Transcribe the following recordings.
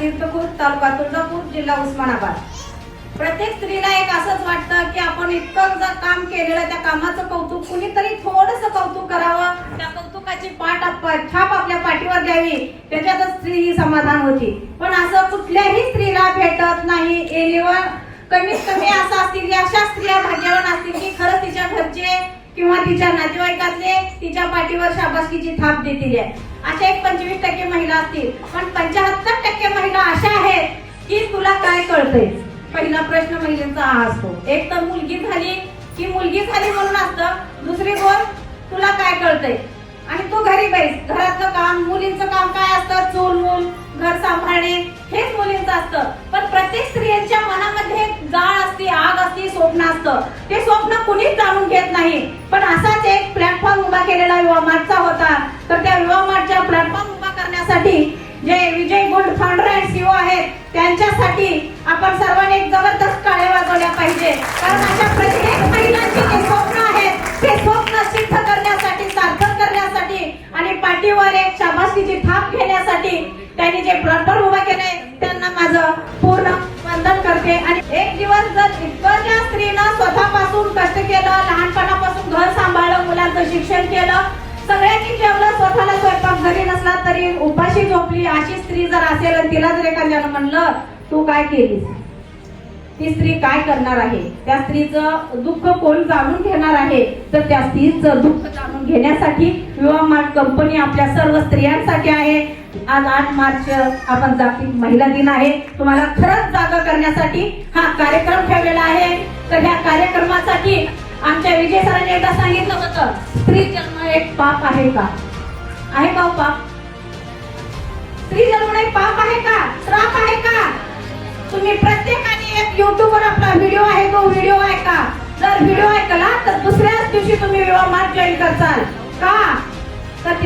तीर्थपूर तालुका तुळजापूर जिल्हा उस्मानाबाद. प्रत्येक स्त्रीला एक असंच वाटतं की आपण इतकं जर काम केलेलं त्या कामाचं कौतुक कुणीतरी थोडस कौतुक करावं. त्या कौतुकाची पाठ आप- छाप आपल्या पाठीवर द्यावी. त्याच्यातच स्त्री ही समाधान होती. पण असं कुठल्याही स्त्रीला भेटत नाही. एलिवर कमीत कमी असं असतील की अशा स्त्रिया भाग्यवान असतील की खरंच तिच्या घरचे किंवा तिच्या नातेवाईकातले तिच्या पाठीवर शाबासकीची थाप देतील अशा एक पंचवीस टक्के महिला असतील. पण पंचाहत्तर टक्के महिला अशा आहेत की तुला काय कळतंय? पहिला प्रश्न महिलेचा हा असतो. एक तर मुलगी झाली की मुलगी झाली म्हणून असतं. दुसरी गोल तुला काय कळतंय? आणि तू घरी बैस. घरातलं काम मुलींचं काम काय असतं? चूल मूल घर सांभाळणे हेच मुलींचं असतं. पण प्रत्येक स्त्रियांच्या मनामध्ये एक जाळ असते आग असते स्वप्न असतं ते स्वप्न कुणीच जाणून घेत नाही. पण असाच एक प्लॅटफॉर्म उभा केलेला युवा मार्टचा होता. तर त्या युवा मार्टच्या प्लॅटफॉर्म उभा करण्यासाठी जे Vijay Gold founder and CEO आहेत त्यांच्यासाठी आपण सर्वांनी एक जबरदस्त टाळे वाजवल्या पाहिजे. कारण अशा प्रत्येक महिलांची जे स्वप्न आहेत ते स्वप्न सिद्ध करण्यासाठी सार्थक करण्यासाठी आणि पाठीवर एक शाबासकीची थाप घेण्यासाठी त्यांनी जे प्लॅटफॉर्म उभा केले त्यांना माझं पूर्ण वंदन करते आणि एक दिवस जर इतकं त्या स्त्रीनं स्वतःपासून कष्ट केलं लहानपणापासून घर सांभाळलं मुलांचं शिक्षण केलं सगळ्यांनी जेवलं स्वतःला स्वयंपाक घरी नसला तरी उपाशी झोपली अशी स्त्री जर असेल आणि तिला जर एखाद्यानं म्हणलं तू काय केलीस? ती स्त्री काय करणार आहे? त्या स्त्रीचं दुःख कोण जाणून घेणार आहे? तर त्या स्त्रीचं दुःख जाणून घेण्यासाठी विवाह मार्ट कंपनी आपल्या सर्व स्त्रियांसाठी आहे. आज आठ मार्च आपण जागतिक महिला दिन आहे. तुम्हाला खरंच जागा करण्यासाठी हा कार्यक्रम ठेवलेला आहे. तर ह्या कार्यक्रमासाठी आमच्या विजय सरांनी एकदा सांगितलं होतं स्त्री जन्म एक पाप आहे का? आहे का हो पाप? स्त्री जन्म एक पाप आहे का? श्राप आहे का? तुम्ही प्रत्येकाने एक युट्यूबवर आपला व्हिडिओ आहे तो व्हिडिओ ऐका. जर व्हिडिओ ऐकला तर दुसऱ्याच दिवशी तुम्ही विवाह मार्ग जॉईन करा.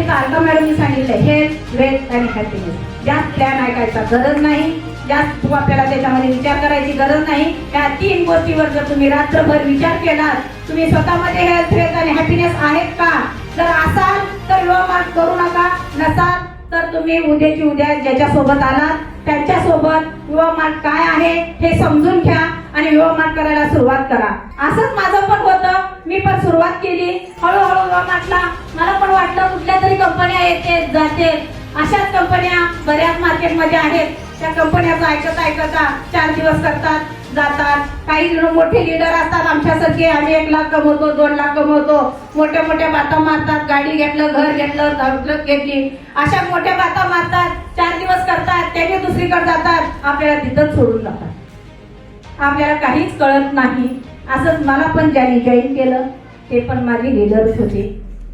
तर मॅडमनी सांगितलं हेल्थ वेल्थ आणि हॅपीनेस जास्त प्लॅन ऐकायचा गरज नाही. जास्त आपल्याला त्याच्यामध्ये विचार करायची गरज नाही. या तीन गोष्टीवर जर तुम्ही रात्रभर विचार केला तुम्ही स्वतःमध्ये हेल्थ वेल्थ आणि हॅपीनेस आहेत का? जर असाल तर विवाह मार्क करू नका. नसाल तर तुम्ही उद्याची उद्या ज्याच्या सोबत आलात त्याच्यासोबत युवा मार्ग काय आहे हे समजून घ्या आणि युवा मार्ग करायला सुरुवात करा. असंच माझं पण होतं. मी पण सुरुवात केली. हळूहळू वाटला मला पण वाटलं कुठल्या तरी कंपन्या येते जाते अशाच कंपन्या बऱ्याच मार्केटमध्ये आहेत. त्या कंपन्याचं ऐकत ऐकता चार दिवस करतात जातात. काही मोठे लिडर असतात आमच्यासारखे. आम्ही एक लाख कमवतो दोन लाख कमवतो. मोठ्या मोठ्या बाता मारतात. गाडी घेतलं घर घेतलं दौलत घेतली. अशा मोठ्या बाता मारतात चार दिवस करतात. त्याने दुसरीकडे जातात. आपल्याला तिथंच सोडून जातात. आपल्याला काहीच कळत नाही. असंच मला पण ज्यांनी जॉईन केलं. ते पण माझे लिडर्स होते.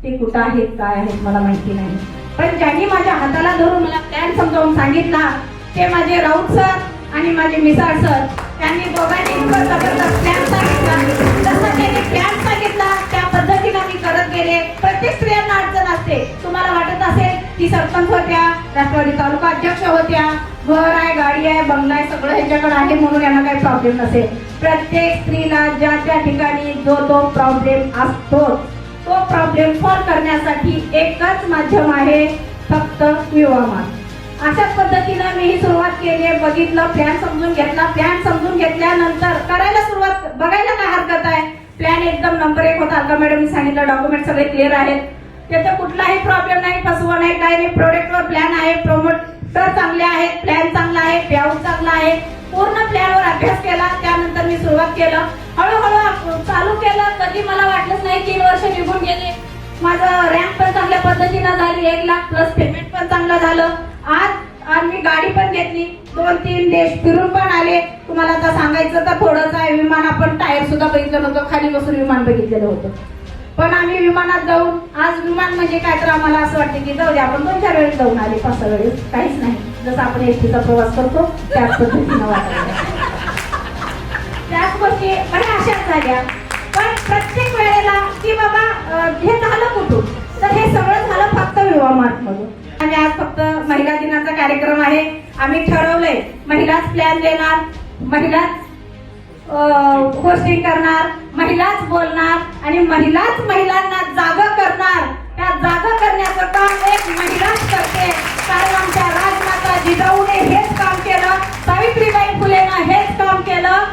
ते कुठं आहेत काय आहेत मला माहिती नाही. पण ज्यांनी माझ्या हाताला धरून मला प्लॅन समजावून सांगितला. ते माझे राऊत सर आणि माझे मिसाळ सर त्यांनी दोघांनी इतकं जबरदस्त प्लॅन सांगितला. जसं त्यांनी प्लॅन सांगितला त्या पद्धतीने मी करत गेले. प्रत्येक स्त्रियांना अडचण असते. तुम्हाला वाटत असेल ती सरपंच होत्या राष्ट्रवादी तालुका अध्यक्ष होत्या घर आहे आहे बंगला आहे सगळं ह्याच्याकडे आहे म्हणून यांना काही प्रॉब्लेम नसेल. प्रत्येक स्त्रीला ज्या ज्या ठिकाणी जो तो प्रॉब्लेम असतो तो प्रॉब्लेम सॉल्व करण्यासाठी एकच माध्यम आहे फक्त विवाह. अशाच पद्धतीनं मी ही सुरुवात केली आहे. बघितलं प्लॅन समजून घेतला. प्लॅन समजून घेतल्यानंतर करायला सुरुवात बघायला काय हरकत आहे? प्लॅन एकदम नंबर एक होता. अलका मॅडम सांगितलं डॉक्युमेंट सगळे क्लिअर आहेत. त्याचा कुठलाही प्रॉब्लेम नाही फसवा नाही काय नाही. प्रोडक्टवर प्लॅन आहे प्रोमोट प्रोमोटर चांगले आहेत प्लॅन चांगला आहे प्याऊ चांगला आहे. पूर्ण प्लॅनवर अभ्यास केला त्यानंतर मी सुरुवात केलं. हळूहळू चालू केलं कधी मला वाटलंच नाही तीन वर्ष निघून गेले. माझं रँक पण चांगल्या पद्धतीनं झाली एक लाख प्लस पेमेंट पण चांगलं झालं. आज आज मी गाडी पण घेतली. दोन तीन देश फिरून पण आले. तुम्हाला आता सांगायचं तर थोडंसं आहे विमान आपण टायर सुद्धा बघितलं नव्हतं. खाली बसून विमान बघितलेलं होतं. पण आम्ही विमानात जाऊन आज विमान म्हणजे काय तर आम्हाला असं वाटतं की जाऊ दे आपण दोन चार वेळेस जाऊन आले पाच सहा वेळेस. काहीच नाही. जसं आपण एसटीचा प्रवास करतो त्याच पद्धतीनं वाटायला त्याच गोष्टी बऱ्या अशाच झाल्या. पण प्रत्येक वेळेला की बाबा हे झालं कुठून? तर हे सगळं झालं फक्त विवाह मार्ग आणि आज फक्त महिला दिनाचा कार्यक्रम आहे. आम्ही ठरवलंय महिलाच प्लॅन देणार महिलाच होस्टिंग करणार. महिलाच बोलणार आणि महिलाच महिलांना जाग करणार. त्या जाग करण्याचं काम एक महिलाच करते. कारण आमच्या राजमाता जिजाऊने हेच काम केलं सावित्रीबाई फुलेनं हेच काम केलं